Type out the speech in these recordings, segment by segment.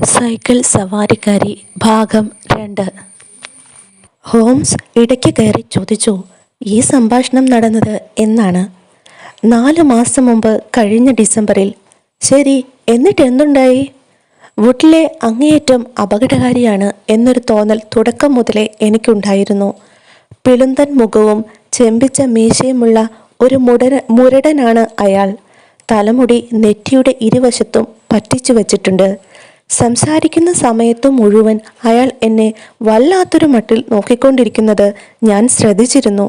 Cycle സവാരിക്കാരി ഭാഗം രണ്ട്. Holmes ഇടയ്ക്ക് കയറി ചോദിച്ചു ഈ സംഭാഷണം നടന്നത് എന്നാണ്? നാല് മാസം മുമ്പ് കഴിഞ്ഞ ഡിസംബറിൽ ശരി എന്നിട്ട് എന്തുണ്ടായി? വുഡിലെ അങ്ങേയറ്റം അപകടകാരിയാണ് എന്നൊരു തോന്നൽ തുടക്കം മുതലേ എനിക്കുണ്ടായിരുന്നു. പിളുന്തൻ മുഖവും ചെമ്പിച്ച മീശയുമുള്ള ഒരു മുടര മുരടനാണ് അയാൾ. തലമുടി നെറ്റിയുടെ ഇരുവശത്തും പറ്റിച്ചു വച്ചിട്ടുണ്ട്. സംസാരിക്കുന്ന സമയത്തു മുഴുവൻ അയാൾ എന്നെ വല്ലാത്തൊരു മട്ടിൽ നോക്കിക്കൊണ്ടിരിക്കുന്നത് ഞാൻ ശ്രദ്ധിച്ചിരുന്നു.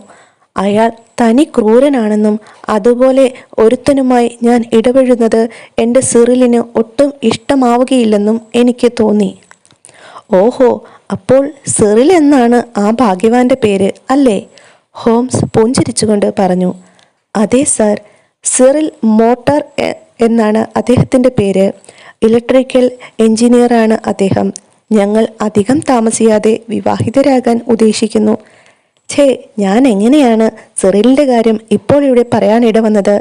അയാൾ തനി ക്രൂരനാണെന്നും അതുപോലെ ഒരുത്തനുമായി ഞാൻ ഇടപെഴുന്നത് എന്റെ സിറിലിന് ഒട്ടും ഇഷ്ടമാവുകയില്ലെന്നും എനിക്ക് തോന്നി. ഓഹോ അപ്പോൾ സിറിൽ എന്നാണ് ആ ഭാഗ്യവാന്റെ പേര് അല്ലേ? ഹോംസ് പുഞ്ചിരിച്ചുകൊണ്ട് പറഞ്ഞു. അതെ സർ. സിറിൽ മോട്ടർ എന്നാണ് അദ്ദേഹത്തിന്റെ പേര്. ഇലക്ട്രിക്കൽ എഞ്ചിനീയറാണ് അദ്ദേഹം. ഞങ്ങൾ അധികം താമസിയാതെ വിവാഹിതരാകാൻ ഉദ്ദേശിക്കുന്നു. ഛേ ഞാൻ എങ്ങനെയാണ് സിറിലിന്റെ കാര്യം ഇപ്പോൾ ഇവിടെ പറയാനിട വന്നത്?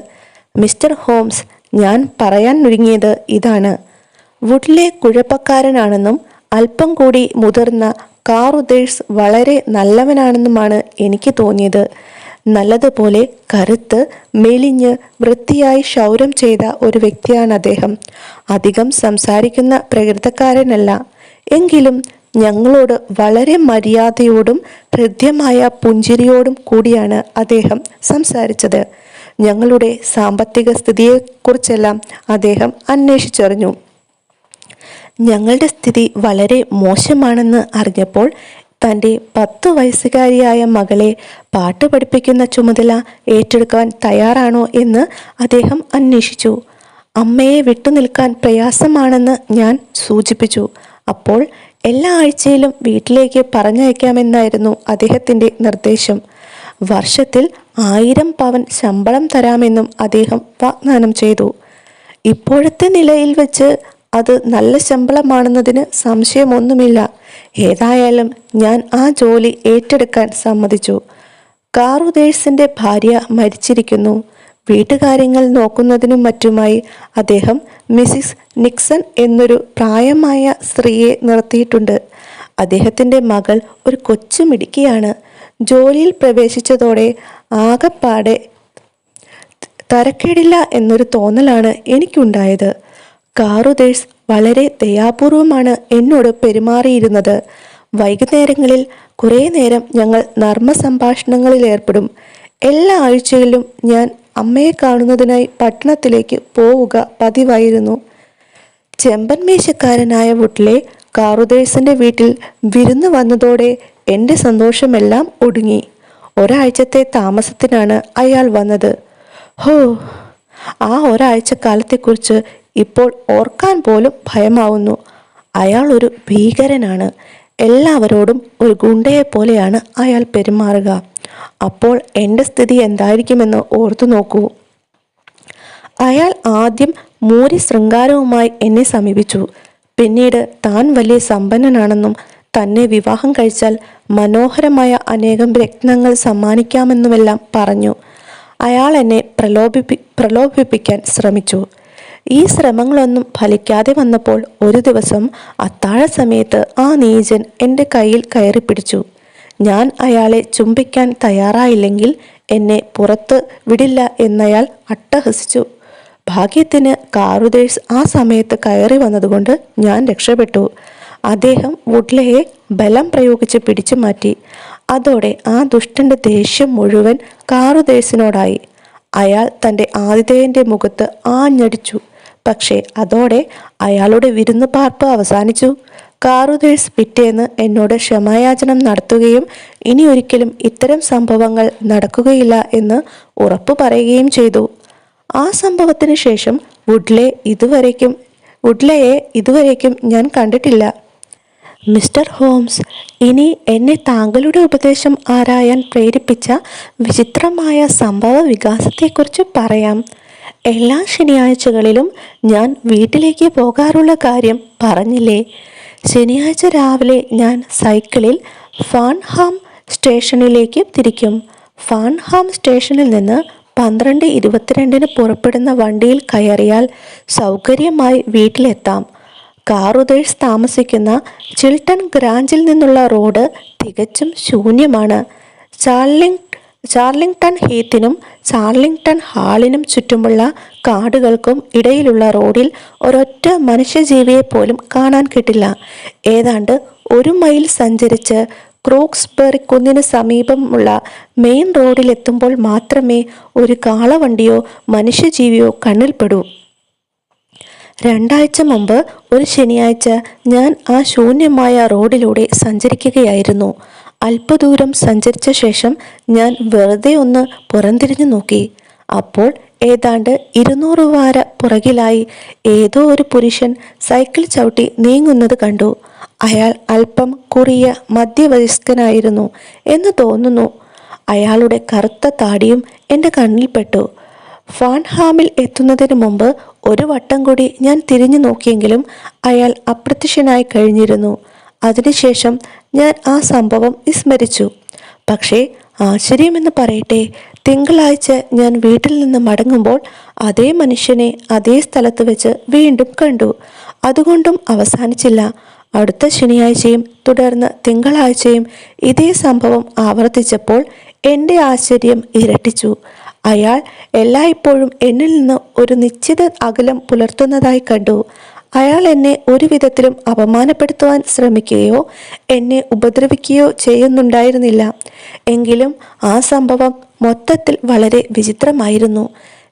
മിസ്റ്റർ ഹോംസ് ഞാൻ പറയാൻ ഒരുങ്ങിയത് ഇതാണ്. വുഡിലെ കുഴപ്പക്കാരനാണെന്നും അല്പം കൂടി മുതിർന്ന കാറുദേഴ്സ് വളരെ നല്ലവനാണെന്നുമാണ് എനിക്ക് തോന്നിയത്. നല്ലതുപോലെ കറുത്ത് മെലിഞ്ഞ് വൃത്തിയായി ക്ഷൗരം ചെയ്ത ഒരു വ്യക്തിയാണ് അദ്ദേഹം. അധികം സംസാരിക്കുന്ന പ്രകൃതക്കാരനല്ല. എങ്കിലും ഞങ്ങളോട് വളരെ മര്യാദയോടും ഹൃദ്യമായ പുഞ്ചിരിയോടും കൂടിയാണ് അദ്ദേഹം സംസാരിച്ചത്. ഞങ്ങളുടെ സാമ്പത്തിക സ്ഥിതിയെക്കുറിച്ചെല്ലാം അദ്ദേഹം അന്വേഷിച്ചറിഞ്ഞു. ഞങ്ങളുടെ സ്ഥിതി വളരെ മോശമാണെന്ന് അറിഞ്ഞപ്പോൾ തന്റെ പത്തു വയസ്സുകാരിയായ മകളെ പാട്ട് പഠിപ്പിക്കുന്ന ചുമതല ഏറ്റെടുക്കാൻ തയ്യാറാണോ എന്ന് അദ്ദേഹം അന്വേഷിച്ചു. അമ്മയെ വിട്ടുനിൽക്കാൻ പ്രയാസമാണെന്ന് ഞാൻ സൂചിപ്പിച്ചു. അപ്പോൾ എല്ലാ ആഴ്ചയിലും വീട്ടിലേക്ക് പറഞ്ഞയക്കാമെന്നായിരുന്നു അദ്ദേഹത്തിന്റെ നിർദ്ദേശം. വർഷത്തിൽ ആയിരം പവൻ ശമ്പളം തരാമെന്നും അദ്ദേഹം വാഗ്ദാനം ചെയ്തു. ഇപ്പോഴത്തെ നിലയിൽ വെച്ച് അത് നല്ല ശമ്പളമാണെന്നതിന് സംശയമൊന്നുമില്ല. ഏതായാലും ഞാൻ ആ ജോലി ഏറ്റെടുക്കാൻ സമ്മതിച്ചു. കാറുദേഴ്സിന്റെ ഭാര്യ മരിച്ചിരിക്കുന്നു. വീട്ടുകാര്യങ്ങൾ നോക്കുന്നതിനും മറ്റുമായി അദ്ദേഹം മിസിസ് നിക്സൺ എന്നൊരു പ്രായമായ സ്ത്രീയെ നിർത്തിയിട്ടുണ്ട്. അദ്ദേഹത്തിന്റെ മകൾ ഒരു കൊച്ചു മിടുക്കിയാണ്. ജോലിയിൽ പ്രവേശിച്ചതോടെ ആകപ്പാടെ തരക്കേടില്ല എന്നൊരു തോന്നലാണ് എനിക്കുണ്ടായത്. കാറുദേഴ്സ് വളരെ ദയാപൂർവമാണ് എന്നോട് പെരുമാറിയിരുന്നത്. വൈകുന്നേരങ്ങളിൽ കുറേ നേരം ഞങ്ങൾ നർമ്മ സംഭാഷണങ്ങളിൽ ഏർപ്പെടും. എല്ലാ ആഴ്ചയിലും ഞാൻ അമ്മയെ കാണുന്നതിനായി പട്ടണത്തിലേക്ക് പോവുക പതിവായിരുന്നു. ചെമ്പൻമേശക്കാരനായ വുട്ടിലെ കാറുദേഴ്സിന്റെ വീട്ടിൽ വിരുന്ന് വന്നതോടെ എന്റെ സന്തോഷമെല്ലാം ഒടുങ്ങി. ഒരാഴ്ചത്തെ താമസത്തിനാണ് അയാൾ വന്നത്. ഹോ ആ ഒരാഴ്ച കാലത്തെക്കുറിച്ച് ഇപ്പോൾ ഓർക്കാൻ പോലും ഭയമാവുന്നു. അയാൾ ഒരു ഭീകരനാണ്. എല്ലാവരോടും ഒരു ഗുണ്ടയെ പോലെയാണ് അയാൾ പെരുമാറുക. അപ്പോൾ എന്റെ സ്ഥിതി എന്തായിരിക്കുമെന്ന് ഓർത്തു നോക്കൂ. അയാൾ ആദ്യം മൂരി ശൃംഗാരവുമായി എന്നെ സമീപിച്ചു. പിന്നീട് താൻ വലിയ സമ്പന്നനാണെന്നും തന്നെ വിവാഹം കഴിച്ചാൽ മനോഹരമായ അനേകം രത്നങ്ങൾ സമ്മാനിക്കാമെന്നുമെല്ലാം പറഞ്ഞു. അയാൾ എന്നെ പ്രലോഭിപ്പി പ്രലോഭിപ്പിക്കാൻ ശ്രമിച്ചു. ഈ ശ്രമങ്ങളൊന്നും ഫലിക്കാതെ വന്നപ്പോൾ ഒരു ദിവസം അത്താഴ സമയത്ത് ആ നീചൻ എന്റെ കയ്യിൽ കയറി പിടിച്ചു. ഞാൻ അയാളെ ചുംബിക്കാൻ തയ്യാറായില്ലെങ്കിൽ എന്നെ പുറത്ത് വിടില്ല എന്നയാൾ അട്ടഹസിച്ചു. ഭാഗ്യത്തിന് കാറുദേഴ്സ് ആ സമയത്ത് കയറി വന്നതുകൊണ്ട് ഞാൻ രക്ഷപ്പെട്ടു. അദ്ദേഹം വുഡ്ലയെ ബലം പ്രയോഗിച്ച് പിടിച്ചു മാറ്റി. അതോടെ ആ ദുഷ്ടന്റെ ദേഷ്യം മുഴുവൻ കാറുദേഴ്സിനോടായി അയാൾ തന്റെ ആതിഥേയന്റെ മുഖത്ത് ആഞ്ഞടിച്ചു. പക്ഷേ അതോടെ അയാളുടെ വിരുന്ന് പാർപ്പ് അവസാനിച്ചു. കാറുതേഴ്സ് പിറ്റേന്ന് എന്നോട് ക്ഷമായാചനം നടത്തുകയും ഇനി ഒരിക്കലും ഇത്തരം സംഭവങ്ങൾ നടക്കുകയില്ല എന്ന് ഉറപ്പു പറയുകയും ചെയ്തു. ആ സംഭവത്തിന് ശേഷം വുഡ്ലെ ഇതുവരേക്കും വുഡ്ലയെ ഇതുവരേക്കും ഞാൻ കണ്ടിട്ടില്ല. മിസ്റ്റർ ഹോംസ് ഇനി എന്നെ താങ്കളുടെ ഉപദേശം ആരായാൻ പ്രേരിപ്പിച്ച വിചിത്രമായ സംഭവ വികാസത്തെക്കുറിച്ച് പറയാം. എല്ലാ ശനിയാഴ്ചകളിലും ഞാൻ വീട്ടിലേക്ക് പോകാറുള്ള കാര്യം പറഞ്ഞില്ലേ? ശനിയാഴ്ച രാവിലെ ഞാൻ സൈക്കിളിൽ ഫാൻഹാം സ്റ്റേഷനിലേക്ക് തിരിക്കും. ഫാൻഹാം സ്റ്റേഷനിൽ നിന്ന് പന്ത്രണ്ട് ഇരുപത്തിരണ്ടിന് പുറപ്പെടുന്ന വണ്ടിയിൽ കയറിയാൽ സൗകര്യമായി വീട്ടിലെത്താം. കാറുദേഴ്സ് താമസിക്കുന്ന ചിൽട്ടൺ ഗ്രാഞ്ചിൽ നിന്നുള്ള റോഡ് തികച്ചും ശൂന്യമാണ്. ചാർലിംഗ് ചാർലിംഗ്ടൺ ഹീത്തിനും ചാർലിംഗ്ടൺ ഹാളിനും ചുറ്റുമുള്ള കാടുകൾക്കും ഇടയിലുള്ള റോഡിൽ ഒരൊറ്റ മനുഷ്യജീവിയെ പോലും കാണാൻ കിട്ടില്ല. ഏതാണ്ട് ഒരു മൈൽ സഞ്ചരിച്ച് ക്രൂക്സ്ബെറി കുന്നിന് സമീപമുള്ള മെയിൻ റോഡിലെത്തുമ്പോൾ മാത്രമേ ഒരു കാളവണ്ടിയോ മനുഷ്യജീവിയോ കണ്ണിൽപ്പെടൂ രണ്ടാഴ്ച മുമ്പ് ഒരു ശനിയാഴ്ച ഞാൻ ആ ശൂന്യമായ റോഡിലൂടെ സഞ്ചരിക്കുകയായിരുന്നു. അല്പദൂരം സഞ്ചരിച്ച ശേഷം ഞാൻ വെറുതെ ഒന്ന് പുറംതിരിഞ്ഞു നോക്കി. അപ്പോൾ ഏതാണ്ട് ഇരുന്നൂറ് വാര പുറകിലായി ഏതോ ഒരു പുരുഷൻ സൈക്കിൾ ചവിട്ടി നീങ്ങുന്നത് കണ്ടു. അയാൾ അല്പം കുറിയ മധ്യവയസ്കനായിരുന്നു എന്ന് തോന്നുന്നു. അയാളുടെ കറുത്ത താടിയും എന്റെ കണ്ണിൽപ്പെട്ടു ഫാൻഹാമിൽ എത്തുന്നതിന് മുമ്പ് ഒരു വട്ടം കൂടി ഞാൻ തിരിഞ്ഞു നോക്കിയെങ്കിലും അയാൾ അപ്രത്യക്ഷനായി കഴിഞ്ഞിരുന്നു. അതിനുശേഷം ഞാൻ ആ സംഭവം വിസ്മരിച്ചു. പക്ഷേ ആശ്ചര്യമെന്ന് പറയട്ടെ തിങ്കളാഴ്ച ഞാൻ വീട്ടിൽ നിന്ന് മടങ്ങുമ്പോൾ അതേ മനുഷ്യനെ അതേ സ്ഥലത്ത് വെച്ച് വീണ്ടും കണ്ടു. അതുകൊണ്ടും അവസാനിച്ചില്ല. അടുത്ത ശനിയാഴ്ചയും തുടർന്ന് തിങ്കളാഴ്ചയും ഇതേ സംഭവം ആവർത്തിച്ചപ്പോൾ എന്റെ ആശ്ചര്യം ഇരട്ടിച്ചു. അയാൾ എല്ലായ്പ്പോഴും എന്നിൽ നിന്ന് ഒരു നിശ്ചിത അകലം പുലർത്തുന്നതായി കണ്ടു. അയാൾ എന്നെ ഒരു വിധത്തിലും അപമാനപ്പെടുത്തുവാൻ ശ്രമിക്കുകയോ എന്നെ ഉപദ്രവിക്കുകയോ ചെയ്യുന്നുണ്ടായിരുന്നില്ല. എങ്കിലും ആ സംഭവം മൊത്തത്തിൽ വളരെ വിചിത്രമായിരുന്നു.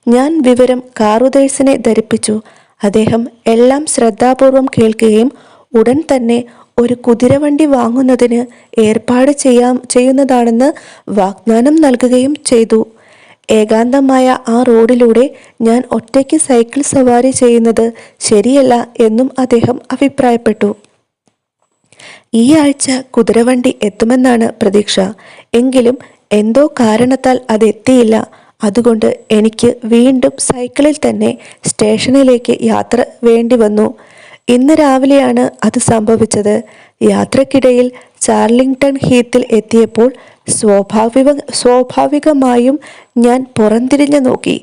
ഞാൻ വിവരം കാറുദേഴ്സിനെ ധരിപ്പിച്ചു. അദ്ദേഹം എല്ലാം ശ്രദ്ധാപൂർവം കേൾക്കുകയും ഉടൻ തന്നെ ഒരു കുതിരവണ്ടി വാങ്ങുന്നതിന് ഏർപ്പാട് ചെയ്യാം ചെയ്യുന്നതാണെന്ന് വാഗ്ദാനം നൽകുകയും ചെയ്തു. ഏകാന്തമായ ആ റോഡിലൂടെ ഞാൻ ഒറ്റയ്ക്ക് സൈക്കിൾ സവാരി ചെയ്യുന്നത് ശരിയല്ല എന്നും അദ്ദേഹം അഭിപ്രായപ്പെട്ടു. ഈ ആഴ്ച കുതിരവണ്ടി എത്തുമെന്നാണ് പ്രതീക്ഷ. എങ്കിലും എന്തോ കാരണത്താൽ അതെത്തിയില്ല അതുകൊണ്ട് എനിക്ക് വീണ്ടും സൈക്കിളിൽ തന്നെ സ്റ്റേഷനിലേക്ക് യാത്ര വേണ്ടി വന്നു. ഇന്ന് രാവിലെയാണ് അത് സംഭവിച്ചത്. യാത്രക്കിടയിൽ ചാർലിംഗ്ടൺ ഹീത്തിൽ എത്തിയപ്പോൾ സ്വാഭാവിക സ്വാഭാവികമായും ഞാൻ പുറംതിരിഞ്ഞു നോക്കി.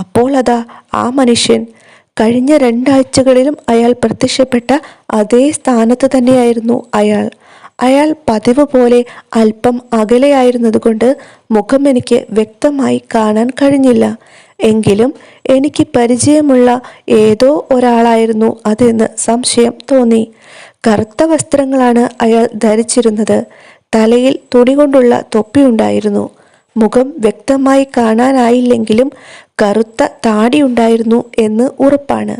അപ്പോൾ അതാ ആ മനുഷ്യൻ. കഴിഞ്ഞ രണ്ടാഴ്ചകളിലും അയാൾ പ്രത്യക്ഷപ്പെട്ട അതേ സ്ഥാനത്ത് തന്നെയായിരുന്നു അയാൾ. അയാൾ പതിവ് പോലെ അല്പം അകലെയായിരുന്നതുകൊണ്ട് മുഖം എനിക്ക് വ്യക്തമായി കാണാൻ കഴിഞ്ഞില്ല. എങ്കിലും എനിക്ക് പരിചയമുള്ള ഏതോ ഒരാളായിരുന്നു അതെന്ന് സംശയം തോന്നി. കറുത്ത വസ്ത്രങ്ങളാണ് അയാൾ ധരിച്ചിരുന്നത്. തലയിൽ തുണി കൊണ്ടുള്ള തൊപ്പി ഉണ്ടായിരുന്നു. മുഖം വ്യക്തമായി കാണാനായില്ലെങ്കിലും കറുത്ത താടി ഉണ്ടായിരുന്നു എന്ന് ഉറപ്പാണ്.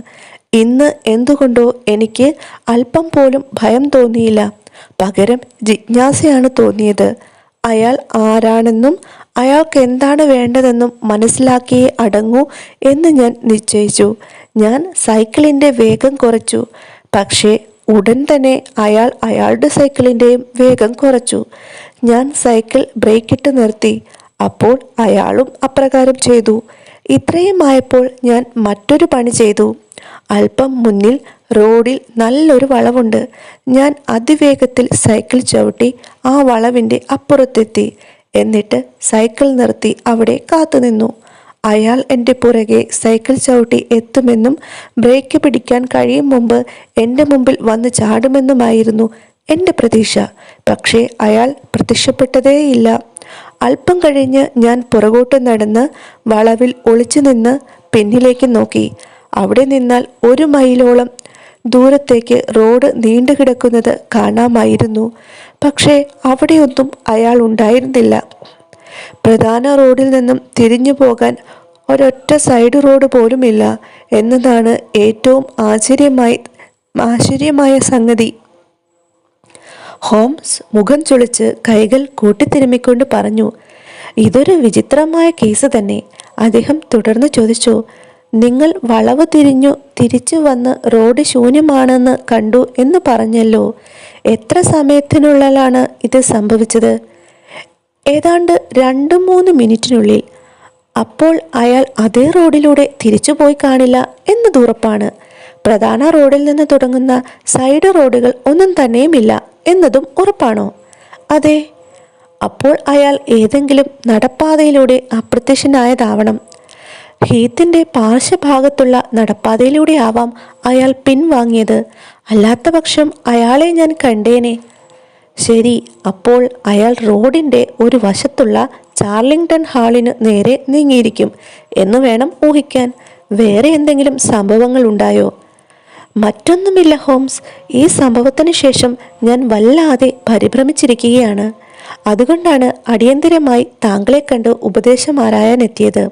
ഇന്ന് എന്തുകൊണ്ടോ എനിക്ക് അല്പം പോലും ഭയം തോന്നിയില്ല. പകരം ജിജ്ഞാസയാണ് തോന്നിയത്. അയാൾ ആരാണെന്നും അയാൾക്ക് എന്താണ് വേണ്ടതെന്നും മനസ്സിലാക്കിയേ അടങ്ങൂ എന്ന് ഞാൻ നിശ്ചയിച്ചു. ഞാൻ സൈക്കിളിന്റെ വേഗം കുറച്ചു. പക്ഷേ ഉടൻ തന്നെ അയാൾ അയാളുടെ സൈക്കിളിന്റെയും വേഗം കുറച്ചു. ഞാൻ സൈക്കിൾ ബ്രേക്കിട്ട് നിർത്തി. അപ്പോൾ അയാളും അപ്രകാരം ചെയ്തു. ഇത്രയുമായപ്പോൾ ഞാൻ മറ്റൊരു പണി ചെയ്തു. അല്പം മുന്നിൽ റോഡിൽ നല്ലൊരു വളവുണ്ട്. ഞാൻ അതിവേഗത്തിൽ സൈക്കിൾ ചവിട്ടി ആ വളവിന്റെ അപ്പുറത്തെത്തി. എന്നിട്ട് സൈക്കിൾ നിർത്തി അവിടെ കാത്തുനിന്നു. അയാൾ എന്റെ പുറകെ സൈക്കിൾ ചവിട്ടി എത്തുമെന്നും ബ്രേക്ക് പിടിക്കാൻ കഴിയും മുമ്പ് എന്റെ മുമ്പിൽ വന്ന് ചാടുമെന്നുമായിരുന്നു എന്റെ പ്രതീക്ഷ. പക്ഷേ അയാൾ പ്രത്യക്ഷപ്പെട്ടതേയില്ല. അല്പം കഴിഞ്ഞ് ഞാൻ പുറകോട്ട് നടന്ന് വളവിൽ ഒളിച്ചു നിന്ന് പിന്നിലേക്ക് നോക്കി. അവിടെ നിന്നാൽ ഒരു മൈലോളം ദൂരത്തേക്ക് റോഡ് നീണ്ടു കിടക്കുന്നത് കാണാമായിരുന്നു. പക്ഷേ അവിടെയൊന്നും അയാൾ ഉണ്ടായിരുന്നില്ല. പ്രധാന റോഡിൽ നിന്നും തിരിഞ്ഞു പോകാൻ ഒരൊറ്റ സൈഡ് റോഡ് പോലുമില്ല എന്നതാണ് ഏറ്റവും ആശ്ചര്യമായി ആശ്ചര്യമായ സംഗതി. ഹോംസ് മുഖം ചുളിച്ച് കൈകൾ കൂട്ടിത്തിരുമ്മിക്കൊണ്ട് പറഞ്ഞു ഇതൊരു വിചിത്രമായ കേസ് തന്നെ. അദ്ദേഹം തുടർന്ന് ചോദിച്ചു നിങ്ങൾ വളവ് തിരിഞ്ഞു തിരിച്ചു വന്ന് റോഡ് ശൂന്യമാണെന്ന് കണ്ടു എന്ന് പറഞ്ഞല്ലോ. എത്ര സമയത്തിനുള്ളിലാണ് ഇത് സംഭവിച്ചത്? ഏതാണ്ട് രണ്ട് മൂന്ന് മിനിറ്റിനുള്ളിൽ. അപ്പോൾ അയാൾ അതേ റോഡിലൂടെ തിരിച്ചു പോയി കാണില്ല എന്നത് ഉറപ്പാണ്. പ്രധാന റോഡിൽ നിന്ന് തുടങ്ങുന്ന സൈഡ് റോഡുകൾ ഒന്നും തന്നെയുമില്ല എന്നതും ഉറപ്പാണോ? അതെ. അപ്പോൾ അയാൾ ഏതെങ്കിലും നടപ്പാതയിലൂടെ അപ്രത്യക്ഷനായതാവണം. ഹീത്തിന്റെ പാർശ്വഭാഗത്തുള്ള നടപ്പാതയിലൂടെ ആവാം അയാൾ പിൻവാങ്ങിയത്. അല്ലാത്ത പക്ഷം അയാളെ ഞാൻ കണ്ടേനെ. ശരി അപ്പോൾ അയാൾ റോഡിന്റെ ഒരു വശത്തുള്ള ചാർലിംഗ്ടൺ ഹാളിന് നേരെ നീങ്ങിയിരിക്കും എന്ന് വേണം ഊഹിക്കാൻ. വേറെ എന്തെങ്കിലും സംഭവങ്ങൾ ഉണ്ടായോ? മറ്റൊന്നുമില്ല ഹോംസ്. ഈ സംഭവത്തിന് ശേഷം ഞാൻ വല്ലാതെ പരിഭ്രമിച്ചിരിക്കുകയാണ്. അതുകൊണ്ടാണ് അടിയന്തിരമായി താങ്കളെ കണ്ട് ഉപദേശം ആരായാൻ എത്തിയത്